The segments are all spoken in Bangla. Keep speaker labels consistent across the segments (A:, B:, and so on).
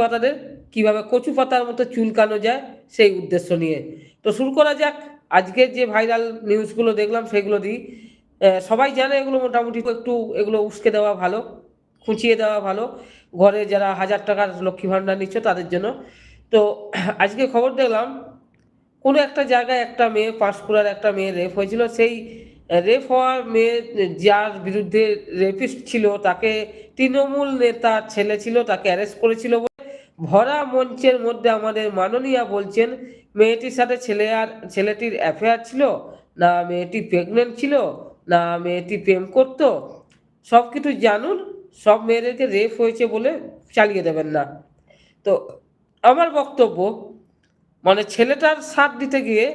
A: পাতাদের কীভাবে কচু পাতার মতো চুলকানো যায় সেই উদ্দেশ্য নিয়ে। তো শুরু করা যাক। আজকে যে ভাইরাল নিউজগুলো দেখলাম সেগুলো দিই। সবাই জানে এগুলো মোটামুটি একটু এগুলো উস্কে দেওয়া ভালো, খুঁচিয়ে দেওয়া ভালো। ঘরে যারা হাজার টাকার লক্ষ্মী ভাণ্ডার নিচ্ছে তাদের জন্য। তো আজকে খবর দেখলাম, কোনো একটা জায়গায় একটা মেয়ে, পাঁশকুড়ার একটা মেয়ে রেপ হয়েছিল। সেই রেপ হওয়ার মেয়ে যার বিরুদ্ধে রেপিস্ট ছিল, তাকে তৃণমূল নেতার ছেলে ছিল, তাকে অ্যারেস্ট করেছিল ভরা মঞ্চের মধ্যে আমাদের মাননীয়া বলছেন, মেয়েটির সাথে ছেলে আর, ছেলেটির অ্যাফেয়ার ছিল, না মেয়েটি প্রেগনেন্ট ছিল, না মেয়েটি প্রেম করতো। সব কিছু জানুন, সব মেয়েদেরকে রেপ হয়েছে বলে চালিয়ে দেবেন না। তো আমার বক্তব্য মানে ছেলেটার সাথ দিতে গিয়ে,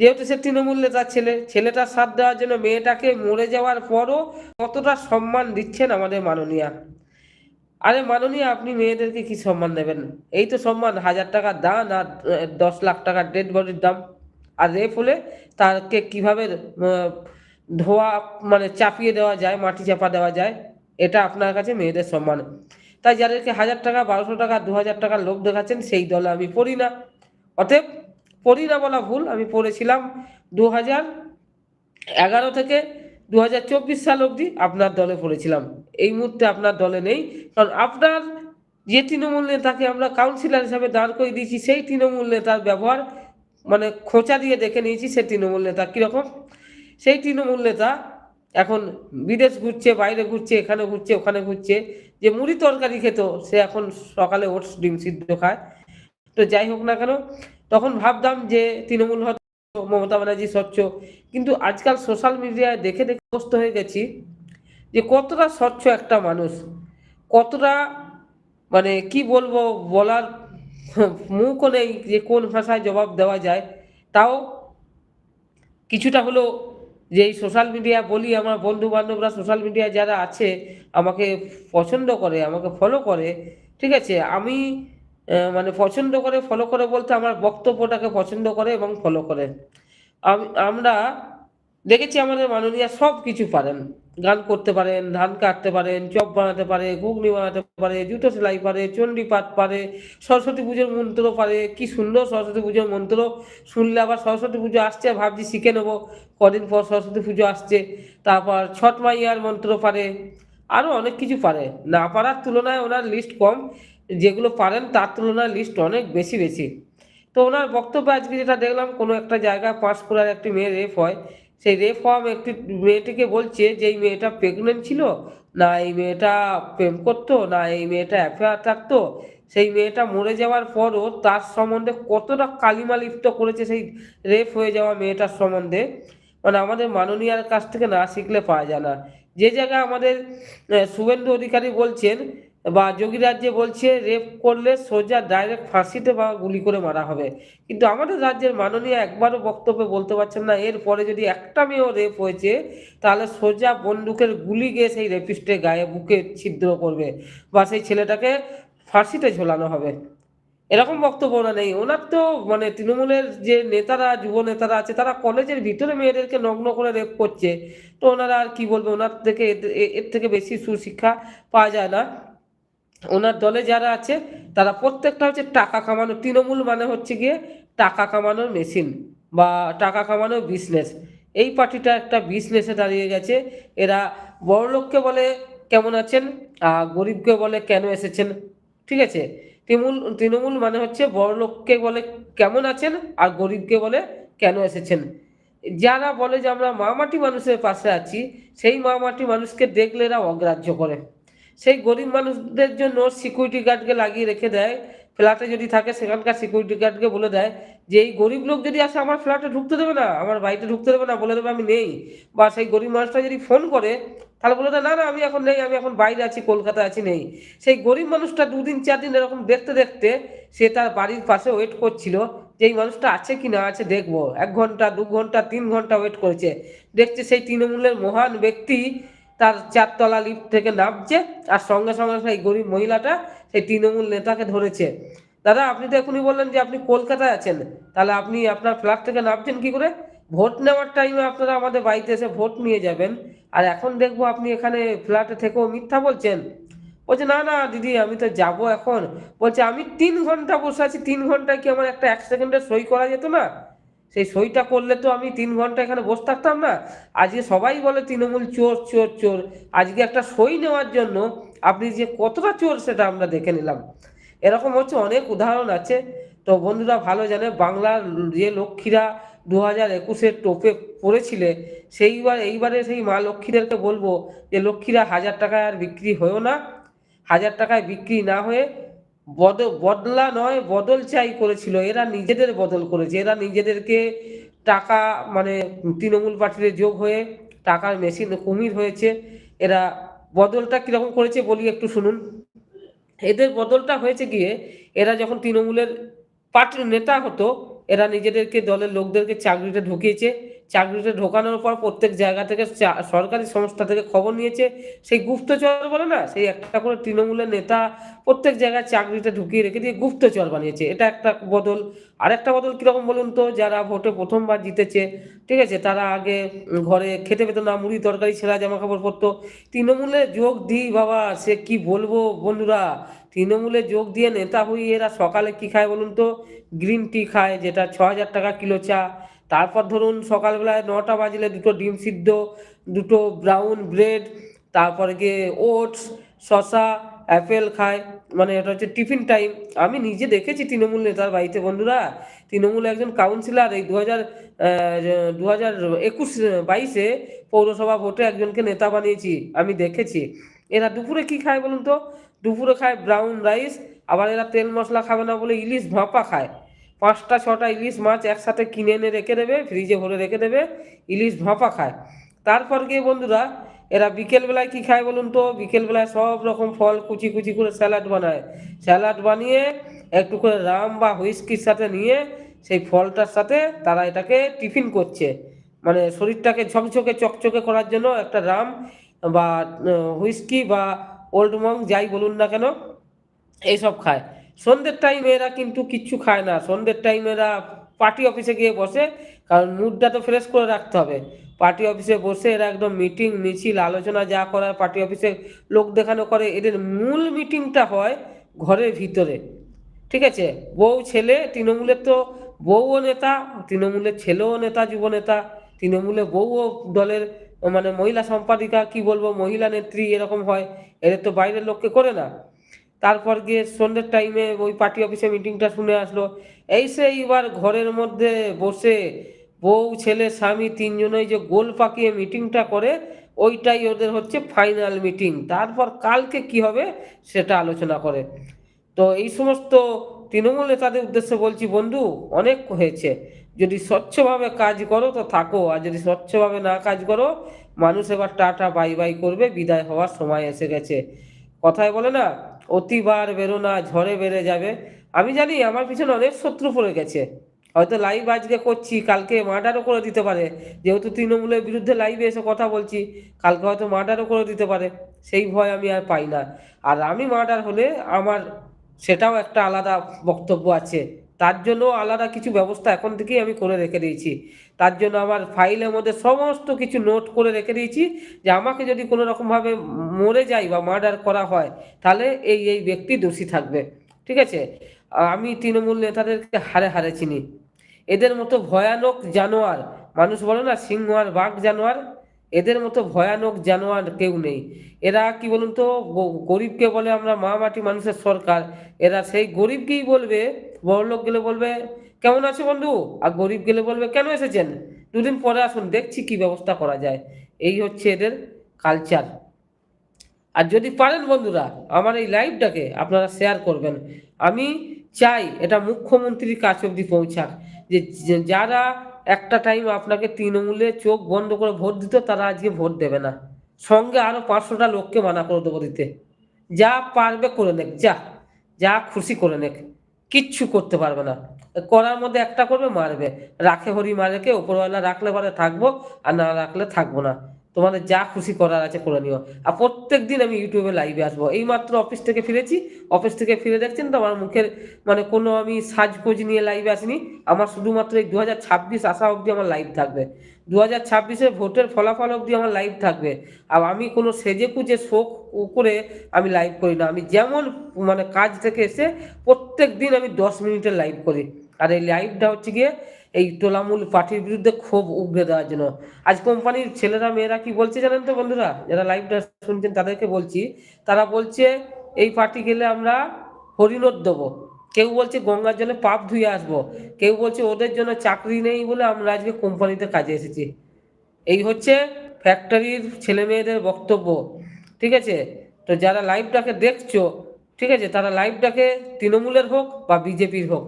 A: যেহেতু সে তৃণমূল নেতার ছেলে, ছেলেটার সাথ দেওয়ার জন্য মেয়েটাকে মরে যাওয়ার পরও কতটা সম্মান দিচ্ছেন আমাদের মাননীয়া। আরে মাননীয়, আপনি মেয়েদেরকে কি সম্মান দেবেন? এই তো সম্মান, হাজার টাকার দান আর দশ লাখ টাকার ডেড বডির দাম। আর রেপ হলে তাকে কীভাবে ধোয়া মানে চাপিয়ে দেওয়া যায়, মাটি চাপা দেওয়া যায়, এটা আপনার কাছে মেয়েদের সম্মান। তাই যাদেরকে হাজার টাকা, বারোশো টাকা, দু হাজার টাকার লোভ দেখাচ্ছেন, সেই দলে আমি পড়ি না। অতএব পড়ি না বলা ভুল, আমি পড়েছিলাম দু হাজার এগারো থেকে দু হাজার চব্বিশ সাল অবধি আপনার দলে পড়েছিলাম। এই মুহূর্তে আপনার দলে নেই। কারণ আপনার যে তৃণমূল নেতাকে আমরা কাউন্সিলর হিসাবে দাঁড় করে দিয়েছি, সেই তৃণমূল নেতার ব্যবহার মানে খোঁচা দিয়ে দেখে নিয়েছি সেই তৃণমূল নেতা কীরকম। সেই তৃণমূল নেতা এখন বিদেশ ঘুরছে, বাইরে ঘুরছে, এখানে ঘুরছে, ওখানে ঘুরছে। যে মুড়ি তরকারি খেত, সে এখন সকালে ওটস, ডিম সিদ্ধ খায়। তো যাই হোক না কেন, তখন ভাবতাম যে তৃণমূল মমতা ব্যানার্জি স্বচ্ছ। কিন্তু আজকাল সোশ্যাল মিডিয়ায় দেখে দেখে অভ্যস্ত হয়ে গেছি যে কতটা স্বচ্ছ একটা মানুষ, কতটা মানে কি বলব বলার মুখও নেই যে কোন ভাষায় জবাব দেওয়া যায়। তাও কিছুটা হলো যে এই সোশ্যাল মিডিয়া বলি আমার বন্ধু বান্ধবরা সোশ্যাল মিডিয়া যারা আছে, আমাকে পছন্দ করে, আমাকে ফলো করে, ঠিক আছে? আমি মানে পছন্দ করে ফলো করে বলতে আমার বক্তব্যটাকে পছন্দ করে এবং ফলো করে। আমরা দেখেছি আমাদের মাননীয়া সব কিছু পারেন। গান করতে পারেন, ধান কাটতে পারেন, চপ বানাতে পারে, ঘুগনি বানাতে পারে, জুতো সেলাই পারে চণ্ডীপাঠ পারে, সরস্বতী পুজোর মন্ত্র পারে, কি সুন্দর সরস্বতী পুজোর মন্ত্র। শুনলে আবার সরস্বতী পুজো আসছে, ভাবছি শিখে নেব, কদিন পর সরস্বতী পুজো আসছে, তারপর ছট মাইয়ার মন্ত্র পারে আরও অনেক কিছু পারে। না পারার তুলনায় ওনার লিস্ট কম। যেগুলো পারেন তার তুলনায় লিস্ট অনেক বেশি বেশি। তো ওনার বক্তব্য আজকে যেটা দেখলাম, কোনো একটা জায়গায় পাঁচ করার একটি মেয়ে রেপ হয়। সেই রেপ হওয়া একটি মেয়েটিকে বলছে যে, এই মেয়েটা প্রেগনেন্ট ছিল, না এই মেয়েটা প্রেম করতো, না এই মেয়েটা অ্যাফেয়ার থাকতো। সেই মেয়েটা মরে যাওয়ার পরও তার সম্বন্ধে কতটা কালিমা লিপ্ত করেছে সেই রেপ হয়ে যাওয়া মেয়েটার সম্বন্ধে? মানে আমাদের মাননীয়ার কাছ থেকে না শিখলে পাওয়া যায় না। যে জায়গায় আমাদের শুভেন্দু অধিকারী বলছেন বা যোগীরাজ যে বলছে রেপ করলে সোজা ডাইরেক্ট ফাঁসিতে বা গুলি করে মারা হবে। কিন্তু আমাদের রাজ্যের মাননীয় একবারও বক্তব্যে বলতে পারছেন না এরপরে যদি একটা মেয়েও রেপ হয়েছে, তাহলে সোজা বন্দুকের গুলি গিয়ে সেই রেপিস্টের গায়ে বুকে ছিদ্র করবে বা সেই ছেলেটাকে ফাঁসিতে ঝোলানো হবে। এরকম বক্তব্য ওনার নেই। ওনার তো মানে তৃণমূলের যে নেতারা, যুব নেতারা আছে, তারা কলেজের ভিতরে মেয়েদেরকে নগ্ন করে রেপ করছে। তো ওনারা আর কি বলবে? ওনার থেকে এর থেকে বেশি সুশিক্ষা পাওয়া যায় না। ওনার দলে যারা আছে, তারা প্রত্যেকটা হচ্ছে টাকা কামানো, তৃণমূল মানে হচ্ছে গিয়ে টাকা কামানোর মেশিন বা টাকা কামানোর বিজনেস এই পার্টিটা একটা বিজনেসে দাঁড়িয়ে গেছে। এরা বড়লোককে বলে কেমন আছেন? আর গরিবকে বলে কেন এসেছেন? ঠিক আছে? তৃণমূল তৃণমূল মানে হচ্ছে বড়লোককে বলে কেমন আছেন আর গরিবকে বলে কেন এসেছেন। যারা বলে যে আমরা মা মাটি মানুষের পাশে আছি, সেই মা মাটি মানুষকে দেখলে এরা অগ্রাহ্য করে। সেই গরিব মানুষদের জন্য সিকিউরিটি গার্ডকে লাগিয়ে রেখে দেয়। ফ্ল্যাটে যদি থাকে, সেখানকার সিকিউরিটি গার্ডকে বলে দেয় যে, এই গরিব লোক যদি আসে, আমার ফ্ল্যাটে ঢুকতে দেবে না, আমার বাড়িতে ঢুকতে দেবে না, বলে দেবে আমি নেই। বা সেই গরিব মানুষটা যদি ফোন করে, তাহলে বলে দেয়, না না, আমি এখন নেই, আমি এখন বাইরে আছি, কলকাতায় আছি, নেই। সেই গরিব মানুষটা দুদিন চার দিন এরকম দেখতে দেখতে সে তার বাড়ির পাশে ওয়েট করছিল যে, এই মানুষটা আছে কি না আছে দেখব। এক ঘণ্টা, দু ঘণ্টা, তিন ঘণ্টা ওয়েট করেছে। দেখছে সেই তৃণমূলের মহান ব্যক্তি তার চারতলা লিফট থেকে নামছে, আর সঙ্গে সঙ্গে সেই গরিব মহিলাটা, সেই তৃণমূল নেতাকে ধরেছে। দাদা, আপনি তো এখনই বললেন যে আপনি কলকাতায় আছেন। তাহলে আপনি আপনার ফ্ল্যাট থেকে নামছেন কি করে? ভোট নেওয়ার টাইমে আপনারা আমাদের বাড়িতে এসে ভোট নিয়ে যাবেন। আর এখন দেখব আপনি এখানে ফ্ল্যাটে থেকেও মিথ্যা বলছেন। বলছে, না না, দিদি, আমি তো যাব এখন। বলছে, আমি তিন ঘণ্টা বসে আছি, তিন ঘন্টায় কি আমার একটা এক সেকেন্ডে সই করা যেত না? সেই সইটা করলে তো আমি তিন ঘণ্টা এখানে বসে থাকতাম না। আজকে সবাই বলে, তৃণমূল চোর চোর চোর। আজকে একটা সই নেওয়ার জন্য আপনি যে কতটা চোর সেটা আমরা দেখে নিলাম। এরকম হচ্ছে, অনেক উদাহরণ আছে। তো বন্ধুরা, ভালো জানে, বাংলার যে লক্ষ্মীরা দু হাজার একুশের টোপে পড়েছিলে, সেইবার, এইবারে সেই মা লক্ষ্মীদেরকে বলব যে, লক্ষ্মীরা হাজার টাকায় আর বিক্রি হয়েও না। হাজার টাকায় বিক্রি না হয়ে বদলা নয়, বদল চাই করেছিল। এরা নিজেদের বদল করেছে। এরা নিজেদেরকে টাকা মানে তৃণমূল পার্টিতে যোগ হয়ে টাকার মেশিন, কুমির হয়েছে। এরা বদলটা কীরকম করেছে বলি একটু শুনুন। এদের বদলটা হয়েছে গিয়ে এরা যখন তৃণমূলের পার্টির নেতা হতো, এরা নিজেদেরকে দলের লোকদেরকে চাকরিতে ঢুকিয়েছে। চাকরিতে ঢোকানোর পর প্রত্যেক জায়গা থেকে সরকারি সংস্থা থেকে খবর নিয়েছে। সেই গুপ্তচর বলে না? সেই একটা করে তৃণমূলের নেতা প্রত্যেক জায়গায় চাকরিতে ঢুকিয়ে রেখে দিয়ে গুপ্তচর বানিয়েছে। এটা একটা বদল। আরেকটা বদল কীরকম বলুন তো? যারা ভোটে প্রথমবার জিতেছে, ঠিক আছে? তারা আগে ঘরে খেতে পেতো না, মুড়ি তরকারি, ছেঁড়া জামা কাপড় পরতো। তৃণমূলে যোগ দিই বাবা, সে কি বলব বন্ধুরা? তৃণমূলে যোগ দিয়ে নেতা হয়ে এরা সকালে কি খায় বলুন তো? গ্রিন টি খায়, যেটা ছ হাজার টাকা কিলো চা। তারপর ধরুন সকালবেলায় নটা বাজলে দুটো ডিম সিদ্ধ, দুটো ব্রাউন ব্রেড তারপরে গিয়ে ওটস শশা অ্যাপেল খায়। মানে এটা হচ্ছে টিফিন টাইম আমি নিজে দেখেছি তৃণমূল নেতার বাড়িতে, বন্ধুরা। তৃণমূল একজন কাউন্সিলর এই দু হাজার দু হাজার একুশ, বাইশে পৌরসভা ভোটে একজনকে নেতা বানিয়েছি, আমি দেখেছি। এরা দুপুরে কি খায় বলুন তো? দুপুরে খায় ব্রাউন রাইস আবার এরা তেল মশলা খাবে না বলে ইলিশ ভাপা খায়। পাঁচটা, ছটা ইলিশ মাছ একসাথে কিনে এনে রেখে দেবে, ফ্রিজে ভরে রেখে দেবে, ইলিশ ভাপা খায়। তারপর গিয়ে বন্ধুরা, এরা বিকেলবেলায় কি খায় বলুন তো? বিকেলবেলায় সব রকম ফল কুচি কুচি করে স্যালাড বানায়। স্যালাড বানিয়ে একটু করে রাম বা হুইস্কির সাথে নিয়ে সেই ফলটার সাথে তারা এটাকে টিফিন করছে। মানে শরীরটাকে ঝকঝকে, চকচকে করার জন্য একটা রাম বা হুইস্কি বা ওল্ড মং যাই বলুন না কেন, এইসব খায়। সন্ধ্যের টাইমে এরা কিন্তু কিচ্ছু খায় না। সন্ধ্যের টাইমে এরা পার্টি অফিসে গিয়ে বসে, কারণ মুডটা তো ফ্রেশ করে রাখতে হবে। পার্টি অফিসে বসে এরা একদম মিটিং মিছিল, আলোচনা যা করার পার্টি অফিসে লোক দেখানো করে, এদের মূল মিটিংটা হয় ঘরের ভিতরে। ঠিক আছে? বউ, ছেলে, তৃণমূলের তো বউও নেতা, তৃণমূলের ছেলেও নেতা, যুব নেতা। তৃণমূলের বউও দলের মানে মহিলা সম্পাদিকা, কি বলব, মহিলা নেত্রী এরকম হয়। এদের তো বাইরের লোককে করে না। তারপর গিয়ে সন্ধ্যের টাইমে ওই পার্টি অফিসে মিটিংটা শুনে আসলো। এই সে এইবার ঘরের মধ্যে বসে বউ, ছেলে, স্বামী তিনজনেই যে গোল পাকিয়ে মিটিংটা করে, ওইটাই ওদের হচ্ছে ফাইনাল মিটিং তারপর কালকে কি হবে সেটা আলোচনা করে। তো এই সমস্ত তৃণমূল নেতাদের উদ্দেশ্যে বলছি, বন্ধু, অনেক হয়েছে। যদি স্বচ্ছভাবে কাজ করো তো থাকো, আর যদি স্বচ্ছভাবে না কাজ করো, মানুষ এবার টাটা, বাই বাই করবে, বিদায় হওয়ার সময় এসে গেছে। কথায় বলে না, অতিবার বেরো না, ঝড়ে বেড়ে যাবে। আমি জানি আমার পিছনে অনেক শত্রু পড়ে গেছে। হয়তো লাইভ আজকে করছি, কালকে মার্ডারও করে দিতে পারে। যেহেতু তৃণমূলের বিরুদ্ধে লাইভে এসে কথা বলছি, কালকে হয়তো মার্ডারও করে দিতে পারে। সেই ভয় আমি আর পাই না। আর আমি মার্ডার হলে আমার সেটাও একটা আলাদা বক্তব্য আছে। তার জন্য আলাদা কিছু ব্যবস্থা এখন থেকেই আমি করে রেখে দিয়েছি। তার জন্য আমার ফাইলের মধ্যে সমস্ত কিছু নোট করে রেখে দিয়েছি যে আমাকে যদি কোনো রকমভাবে মরে যাই বা মার্ডার করা হয়, তাহলে এই এই ব্যক্তি দোষী থাকবে। ঠিক আছে? আমি তৃণমূল নেতাদেরকে হারে হারে চিনি। এদের মতো ভয়ানক জানোয়ার, মানুষ বলে না সিংহ আর বাঘ জানোয়ার, এদের মতো ভয়ানক জানোয়ার কেউ নেই। এরা কি বলুন তো গরিবকে বলে আমরা মা মাটি মানুষের সরকার, এরা সেই গরিবকেই বলবে বড়লোক গেলে বলবে, কেমন আছে বন্ধু? আর গরিব গেলে বলবে, কেন এসেছেন? দুদিন পরে আসুন, দেখছি কি ব্যবস্থা করা যায়। এই হচ্ছে এদের কালচার আর যদি পারেন বন্ধুরা, আমার এই লাইভটাকে আপনারা শেয়ার করবেন। আমি চাই এটা মুখ্যমন্ত্রীর কাছ অবধি পৌঁছাক। যে যারা একটা টাইম আপনাকে তৃণমূলে চোখ বন্ধ করে ভোট দিত, তারা আজকে ভোট দেবে না। সঙ্গে আরও পাঁচশোটা লোককে মানা করে দেবো দিতে। যা পারবে করে নেক, যা যা খুশি করে নেক। কিচ্ছু করতে পারবে না। করার মধ্যে একটা করবে, মারবে। রাখে হরি মারেকে ওপরওয়ালা রাখলে পরে থাকব, আর না রাখলে থাকব না। তোমাদের যা খুশি করার আছে করে নিও। আর প্রত্যেক দিন আমি ইউটিউবে লাইভে আসব। এই মাত্র অফিস থেকে ফিরেছি। অফিস থেকে ফিরে দেখছেন তো, আমার মুখের মানে কোনো আমি সাজগোজ নিয়ে লাইভে আসিনি। আমার শুধুমাত্র এই দু হাজার ছাব্বিশ আসা অবধি আমার লাইভ থাকবে। দু হাজার ছাব্বিশে ভোটের ফলাফল অবধি আমার লাইভ থাকবে। আর আমি কোনো সেজে কুজে শোক করে আমি লাইভ করি না। আমি যেমন মানে কাজ থেকে এসে প্রত্যেক দিন আমি দশ মিনিটের লাইভ করি। আর এই লাইভটা হচ্ছে গিয়ে এই তোলামূল পার্টির বিরুদ্ধে ক্ষোভ উগড়ে দেওয়ার জন্য। আজ কোম্পানির ছেলেরা, মেয়েরা কি বলছে জানেন তো বন্ধুরা? যারা লাইভটা শুনছেন তাদেরকে বলছি। তারা বলছে, এই পার্টি গেলে আমরা হরিণর দেবো। কেউ বলছে গঙ্গার জলে পাপ ধুয়ে আসব। কেউ বলছে ওদের জন্য চাকরি নেই বলে আমরা আজকে কোম্পানিতে কাজে এসেছি। এই হচ্ছে ফ্যাক্টরির ছেলে মেয়েদের বক্তব্য, ঠিক আছে? তো যারা লাইভটাকে দেখছ, ঠিক আছে? তারা লাইভটাকে তৃণমূলের হোক বা বিজেপির হোক,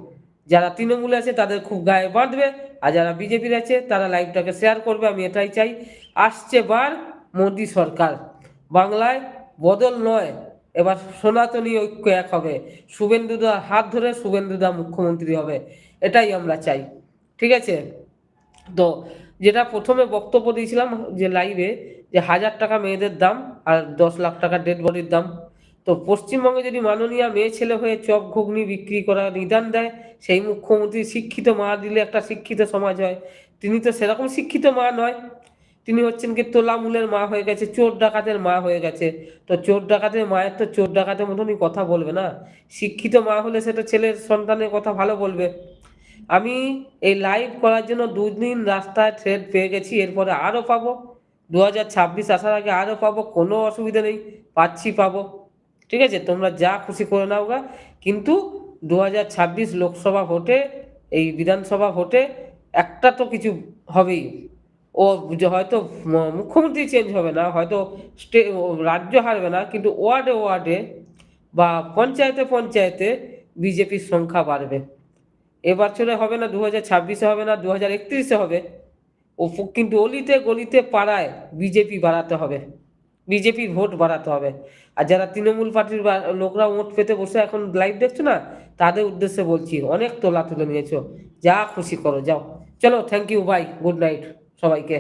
A: যারা তৃণমূলে আছে তাদের খুব গায়ে বাঁধবে, আর যারা বিজেপির আছে তারা লাইভটাকে শেয়ার করবে, আমি এটাই চাই। আসছে বার মোদী সরকার। বাংলায় বদল নয়। এবার সনাতনী ঐক্য এক হবে। শুভেন্দুদা, হাত ধরে শুভেন্দুদা মুখ্যমন্ত্রী হবে। এটাই আমরা চাই। ঠিক আছে? তো যেটা প্রথমে বক্তব্য দিয়েছিলাম যে লাইভে যে হাজার টাকা মেয়েদের দাম আর দশ লাখ টাকা ডেড বডির দাম। তো পশ্চিমবঙ্গে যদি মাননীয় মেয়ে ছেলে হয়ে চপ ঘুগনি বিক্রি করা নিদান দেয়, সেই মুখ্যমন্ত্রী শিক্ষিত মা দিলে একটা শিক্ষিত সমাজ হয়। তিনি তো সেরকম শিক্ষিত মা নয়। তিনি হচ্ছেন কি তোলামূলের মা হয়ে গেছে, চোর ডাকাতের মা হয়ে গেছে। তো চোর ডাকাতের মায়ের তো চোর ডাকাতের মতনই কথা বলবে না? শিক্ষিত মা হলে সেটা ছেলের সন্তানের কথা ভালো বলবে। আমি এই লাইভ করার জন্য দুদিন রাস্তায় থ্রেড পেয়ে গেছি, এরপরে আরও পাবো। দু হাজার ছাব্বিশ আসার আগে আরও পাবো, কোনো অসুবিধা নেই, পাচ্ছি, পাবো। ঠিক আছে, তোমরা যা খুশি করে নাও গা। কিন্তু দু হাজার ছাব্বিশ লোকসভা ভোটে, এই বিধানসভা ভোটে একটা তো কিছু হবেই। ও যে হয়তো মুখ্যমন্ত্রী চেঞ্জ হবে না, হয়তো স্টে রাজ্য হারবে না, কিন্তু ওয়ার্ডে ওয়ার্ডে বা পঞ্চায়েতে পঞ্চায়েতে বিজেপির সংখ্যা বাড়বে। এবছরে হবে না দু হাজার ছাব্বিশে হবে না দু হাজার একত্রিশে হবে। ও কিন্তু অলিতে গলিতে পাড়ায় বিজেপি বাড়াতে হবে। বিজেপির ভোট বাড়াতে হবে। আর যারা তৃণমূল পার্টির লোকরা ভোট পেতে বসে এখন লাইভ দেখছ না, তাদের উদ্দেশ্যে বলছি, অনেক তোলা তুলে নিয়েছো। যা খুশি করো, যাও। চলো thank you bye good night সবাইকে